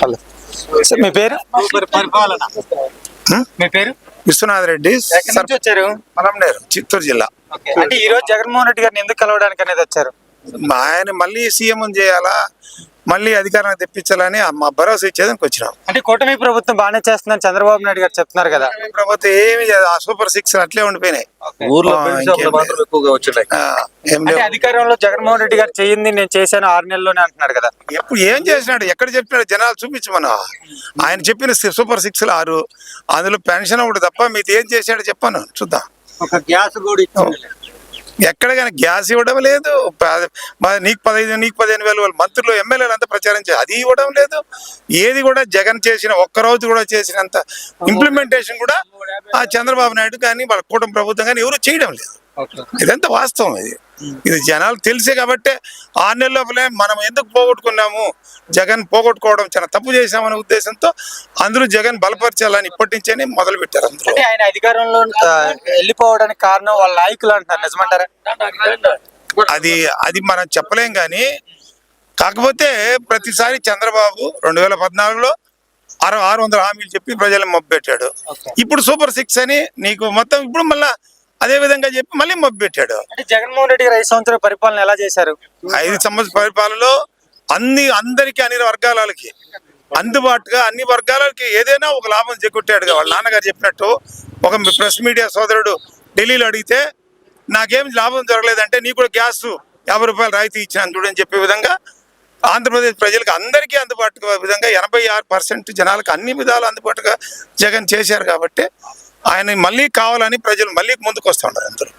Hello. Sir మీ పేరు? పరిపాలన? మీ పేరు? విశ్వనాథ్ రెడ్డి వచ్చారు? మలంనేరు చిత్తూరు జిల్లా. అంటే ఈ రోజు జగన్మోహన్ రెడ్డి గారిని ఎందుకు కలవడానికి అనేది వచ్చారు? ఆయన మళ్ళీ సీఎం చేయాలా? మళ్ళీ అధికారాన్ని తెప్పించాలని మా భరోసా ఇచ్చేదానికి వచ్చినాం. అంటే కూటమి ప్రభుత్వం బాగానే చేస్తుందని చంద్రబాబు నాయుడు గారు చెప్తున్నారు కదా. ప్రభుత్వం ఏమి సూపర్ సిక్స్ అట్లే ఉండిపోయినాయి. అధికారంలో జగన్మోహన్ రెడ్డి గారు చేయింది నేను చేశాను ఆరు నెలల్లోనే అంటున్నారు కదా. ఎప్పుడు ఏం చేసినాడు? ఎక్కడ చెప్పినాడు? జనాలు చూపించమను. ఆయన చెప్పిన సూపర్ సిక్స్ ఆరు. అందులో పెన్షన్ ఒకటి తప్ప మీది ఏం చేశాడో చెప్పాను. చూద్దాం. ఒక గ్యాస్ కూడా ఎక్కడ కానీ గ్యాస్ ఇవ్వడం లేదు. నీకు పదహైదు నీకు పదిహేను వేలు వాళ్ళు మంత్రులు ఎమ్మెల్యేలు అంతా ప్రచారం చేయాలి అది ఇవ్వడం లేదు. ఏది కూడా జగన్ చేసిన ఒక్క రోజు కూడా చేసినంత ఇంప్లిమెంటేషన్ కూడా ఆ చంద్రబాబు నాయుడు కానీ వాళ్ళ కూటమి ప్రభుత్వం కానీ ఎవరు చేయడం లేదు. ఇదంతా వాస్తవం ఇది. ఇది జనాలు తెలిసే కాబట్టి ఆరు నెలల లోపలే మనం ఎందుకు పోగొట్టుకున్నాము? జగన్ పోగొట్టుకోవడం చాలా తప్పు చేశామనే ఉద్దేశంతో అందరూ జగన్ బలపరచాలని ఇప్పటి నుంచే మొదలు పెట్టారు అందరూ ఆయన అధికారంలో వెళ్ళిపోవడానికి కారణం వాళ్ళ నాయకులు అంటున్నారు. నిజమంటారా? అది అది మనం చెప్పలేం కానీ కాకపోతే ప్రతిసారి చంద్రబాబు రెండు వేల పద్నాలుగులో ఆరు ఆరు వందల హామీలు చెప్పి ప్రజలను మబ్బెట్టాడు. ఇప్పుడు సూపర్ సిక్స్ అని నీకు మొత్తం ఇప్పుడు మళ్ళా అదే విధంగా చెప్పి మళ్ళీ మబ్బెట్టాడు అంటే జగన్మోహన్ రెడ్డి గారు ఐదు సంవత్సరాల పరిపాలన ఎలా చేశారు? ఐదు సంవత్సరాల పరిపాలనలో అన్ని అందరికి అన్ని వర్గాలకి అందుబాటుగా అన్ని వర్గాలకి ఏదైనా ఒక లాభం చేకూట్టాడు వాళ్ళ నాన్నగారు చెప్పినట్టు ఒక ప్రెస్ మీడియా సోదరుడు ఢిల్లీలో అడిగితే నాకేం లాభం జరగలేదంటే నీకు కూడా గ్యాస్ యాభై రూపాయలు రాయితీ ఇచ్చినాను చూడని చెప్పే విధంగా ఆంధ్రప్రదేశ్ ప్రజలకు అందరికీ అందుబాటుగా విధంగా ఎనభై ఆరు పర్సెంట్ జనాలకు అన్ని విధాలు అందుబాటుగా జగన్ చేశారు కాబట్టి ఆయన మళ్ళీ కావాలని ప్రజలు మళ్ళీ ముందుకు వస్తూ ఉన్నారు అందరూ.